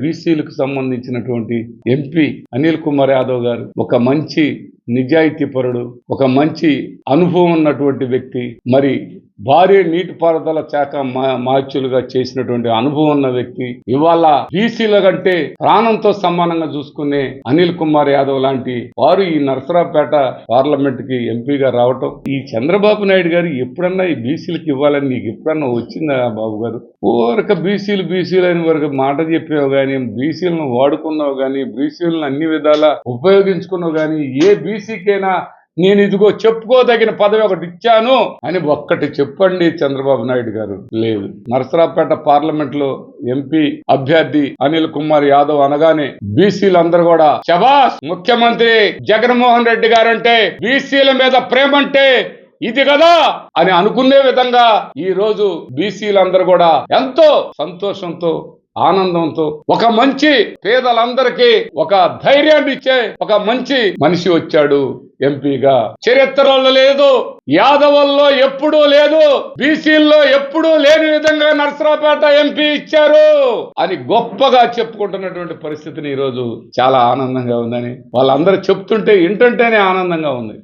బీసీలకు సంబంధించినటువంటి ఎంపీ అనిల్ కుమార్ యాదవ్ గారు ఒక మంచి నిజాయితీపరుడు ఒక మంచి అనుభవం ఉన్నటువంటి వ్యక్తి మరి భారీ నీటిపారుదల శాఖ మా- మార్చులుగా చేసినటువంటి అనుభవం ఉన్న వ్యక్తి ఇవాళ బీసీల కంటే ప్రాణంతో సమానంగా చూసుకునే అనిల్ కుమార్ యాదవ్ లాంటి వారు ఈ నరసరావుపేట పార్లమెంట్కి ఎంపీగా రావటం ఈ చంద్రబాబు నాయుడు గారు ఎప్పుడన్నా ఈ బీసీలకు ఇవ్వాలని నీకు ఎప్పుడన్నా వచ్చిందా బాబు గారు? ఊరక బీసీలు బీసీలు అని వరకు మాట చెప్పావు కానీ బీసీలను వాడుకున్నావు కానీ బీసీలను అన్ని విధాలా ఉపయోగించుకున్నావు కానీ ఏ బీసీ బీసీకైనా? నేను ఇదిగో చెప్పుకోదగిన పదవి ఒకటి ఇచ్చాను అని ఒక్కటి చెప్పండి చంద్రబాబు నాయుడు గారు. లేదు. నరసరావుపేట పార్లమెంట్లో ఎంపీ అభ్యర్థి అనిల్ కుమార్ యాదవ్ అనగానే బీసీలందరూ కూడా శబాస్ ముఖ్యమంత్రి జగన్మోహన్ రెడ్డి గారంటే బీసీల మీద ప్రేమ అంటే ఇది కదా? అని అనుకునే విధంగా ఈ రోజు బీసీలందరూ కూడా ఎంతో సంతోషంతో ఆనందంతో ఒక మంచి పేదలందరికీ ఒక ధైర్యాన్ని ఇచ్చే ఒక మంచి మనిషి వచ్చాడు ఎంపీగా. చరిత్రలో లేదు యాదవుల్లో ఎప్పుడూ లేదు బీసీల్లో ఎప్పుడూ లేని విధంగా నరసరావుపేట ఎంపీ ఇచ్చారు అని గొప్పగా చెప్పుకుంటున్నటువంటి పరిస్థితిని ఈరోజు చాలా ఆనందంగా ఉందని వాళ్ళందరూ చెప్తుంటే వింటుంటేనే ఆనందంగా ఉంది.